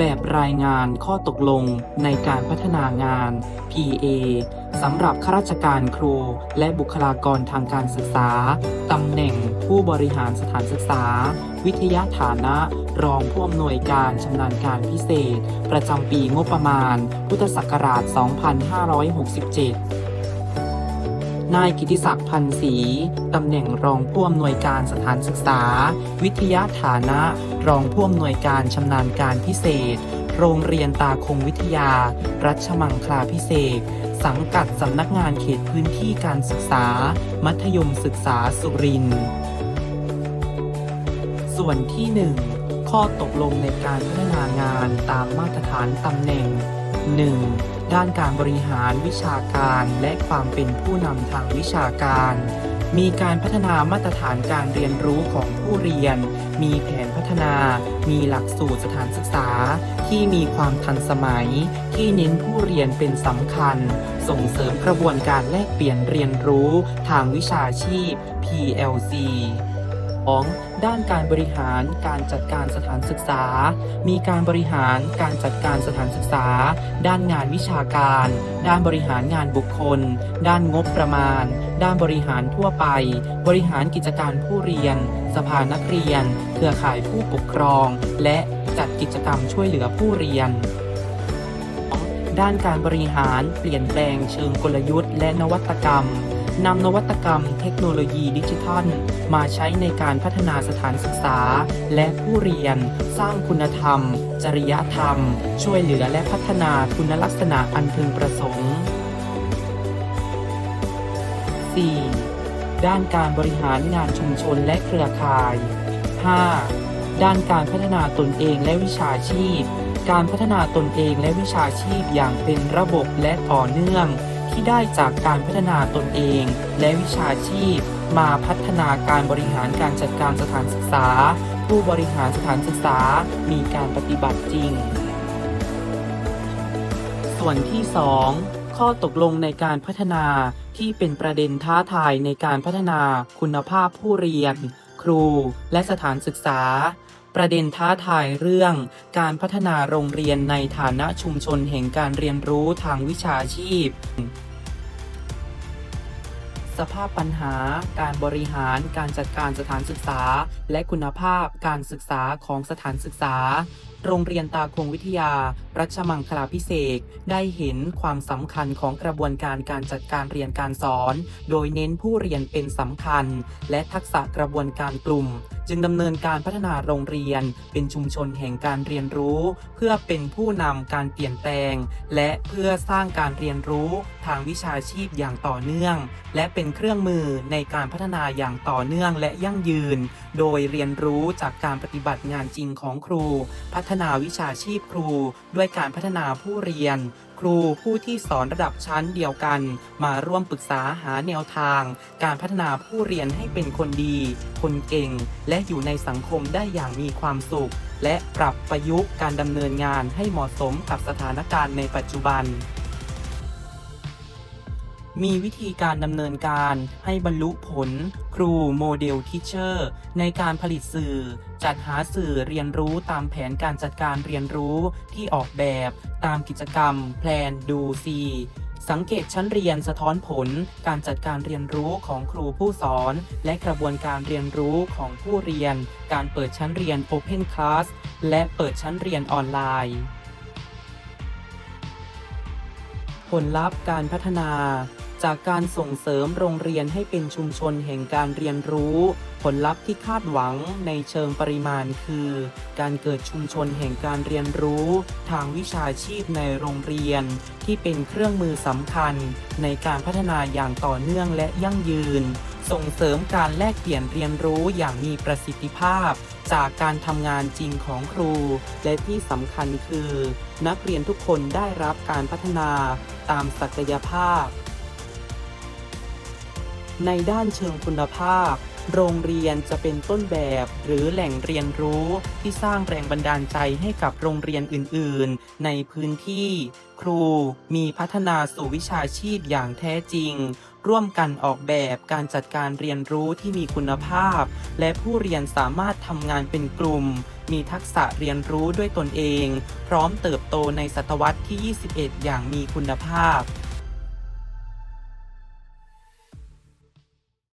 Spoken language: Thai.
แบบรายงานข้อตกลงในการพัฒนางาน PA สำหรับข้าราชการครู และบุคลากรทางการศึกษา ตำแหน่งผู้บริหารสถานศึกษา วิทยาฐานะ รองผู้อำนวยการชำนาญการพิเศษ ประจำปีงบประมาณ พุทธศักราช 2567 นายกิติศักดิ์พันศรีตำแหน่งรองผู้อำนวยการสถานศึกษา วิทยาฐานะ รองผู้อำนวยการชำนาญการพิเศษ โรงเรียนตาคงวิทยา รัชมังคลาพิเศษสังกัดสำนักงานเขตพื้นที่การศึกษา มัธยมศึกษาสุรินทร์ส่วนที่ 1 ข้อตกลงในการพัฒนางานตามมาตรฐานตำแหน่ง 1. ด้านการบริหารวิชาการและความเป็นผู้นำทางวิชาการ มีการพัฒนามาตรฐานการเรียนรู้ของผู้เรียน มีแผนพัฒนา มีหลักสูตรสถานศึกษา ที่มีความทันสมัย ที่เน้นผู้เรียนเป็นสำคัญ ส่งเสริมกระบวนการแลกเปลี่ยนเรียนรู้ทางวิชาชีพ PLC 2. ด้านการบริหารการจัดการสถานศึกษา มีการบริหารการจัดการสถานศึกษา ด้านงานวิชาการ ด้านบริหารงานบุคคล ด้านงบประมาณ ด้านบริหารทั่วไป บริหารกิจการผู้เรียน สภานักเรียน เครือข่ายผู้ปกครอง และจัดกิจกรรมช่วยเหลือผู้เรียนด้านการบริหารเปลี่ยนแปลงเชิงกลยุทธ์และนวัตกรรม นำนวัตกรรมเทคโนโลยีดิจิทัล มาใช้ในการพัฒนาสถานศึกษา และผู้เรียน สร้างคุณธรรม จริยธรรม ช่วยเหลือและพัฒนาคุณลักษณะอันพึงประสงค์ 4. ด้านการบริหารงานชุมชนและเครือข่าย 5. ด้านการพัฒนาตนเองและวิชาชีพ การพัฒนาตนเองและวิชาชีพอย่างเป็นระบบและต่อเนื่อง ที่ได้จากการพัฒนาตนเอง และวิชาชีพ มาพัฒนาการบริหารการจัดการสถานศึกษา ผู้บริหารสถานศึกษา มีการปฏิบัติจริง ส่วนที่ 2 ข้อตกลงในการพัฒนาที่เป็นประเด็นท้าทายในการพัฒนาคุณภาพผู้เรียน ครู และสถานศึกษา ประเด็นท้าทายเรื่องการพัฒนาโรงเรียนในฐานะชุมชนแห่งการเรียนรู้ทางวิชาชีพ สภาพปัญหา การบริหาร การจัดการสถานศึกษา และคุณภาพการศึกษาของสถานศึกษา โรงเรียนตาคงวิทยา รัชมังคลาพิเศษได้เห็นความสำคัญของกระบวนการการจัดการเรียนการสอน โดยเน้นผู้เรียนเป็นสำคัญ และทักษะกระบวนการกลุ่ม จึงดำเนินการพัฒนาโรงเรียน เป็นชุมชนแห่งการเรียนรู้ เพื่อเป็นผู้นำการเปลี่ยนแปลง และเพื่อสร้างการเรียนรู้ทางวิชาชีพอย่างต่อเนื่อง และเป็นเครื่องมือในการพัฒนาอย่างต่อเนื่องและยั่งยืน โดยเรียนรู้จากการปฏิบัติงานจริงของครู พัฒนาวิชาชีพครู ด้วยการพัฒนาผู้เรียน ครูผู้ที่สอนระดับชั้นเดียวกัน มาร่วมปรึกษาหาแนวทาง การพัฒนาผู้เรียนให้เป็นคนดี คนเก่ง และอยู่ในสังคมได้อย่างมีความสุข และปรับประยุกต์การดำเนินงานให้เหมาะสมกับสถานการณ์ในปัจจุบันมีวิธีการดำเนินการให้บรรลุผลครูโมเดลทิเชอร์ในการผลิตสื่อ จัดหาสื่อเรียนรู้ตามแผนการจัดการเรียนรู้ที่ออกแบบตามกิจกรรม แพลนดูซีสังเกตชั้นเรียนสะท้อนผล การจัดการเรียนรู้ของครูผู้สอน และกระบวนการเรียนรู้ของผู้เรียน การเปิดชั้นเรียน Open Class และเปิดชั้นเรียนออนไลน์ ผลลัพธ์การพัฒนา จากการส่งเสริมโรงเรียนให้เป็นชุมชนแห่งการเรียนรู้ ผลลัพธ์ที่คาดหวังในเชิงปริมาณคือ การเกิดชุมชนแห่งการเรียนรู้ ทางวิชาชีพในโรงเรียน ที่เป็นเครื่องมือสำคัญ ในการพัฒนาอย่างต่อเนื่องและยั่งยืน ส่งเสริมการแลกเปลี่ยนเรียนรู้อย่างมีประสิทธิภาพ จากการทำงานจริงของครู และที่สำคัญคือ นักเรียนทุกคนได้รับการพัฒนาตามศักยภาพ ในด้านเชิงคุณภาพ โรงเรียนจะเป็นต้นแบบ หรือแหล่งเรียนรู้ที่สร้างแรงบันดาลใจให้กับโรงเรียนอื่น ๆ ในพื้นที่ ครูมีพัฒนาสู่วิชาชีพอย่างแท้จริง ร่วมกันออกแบบการจัดการเรียนรู้ที่มีคุณภาพ และผู้เรียนสามารถทำงานเป็นกลุ่ม มีทักษะเรียนรู้ด้วยตนเอง พร้อมเติบโตในศตวรรษที่ 21 อย่างมีคุณภาพ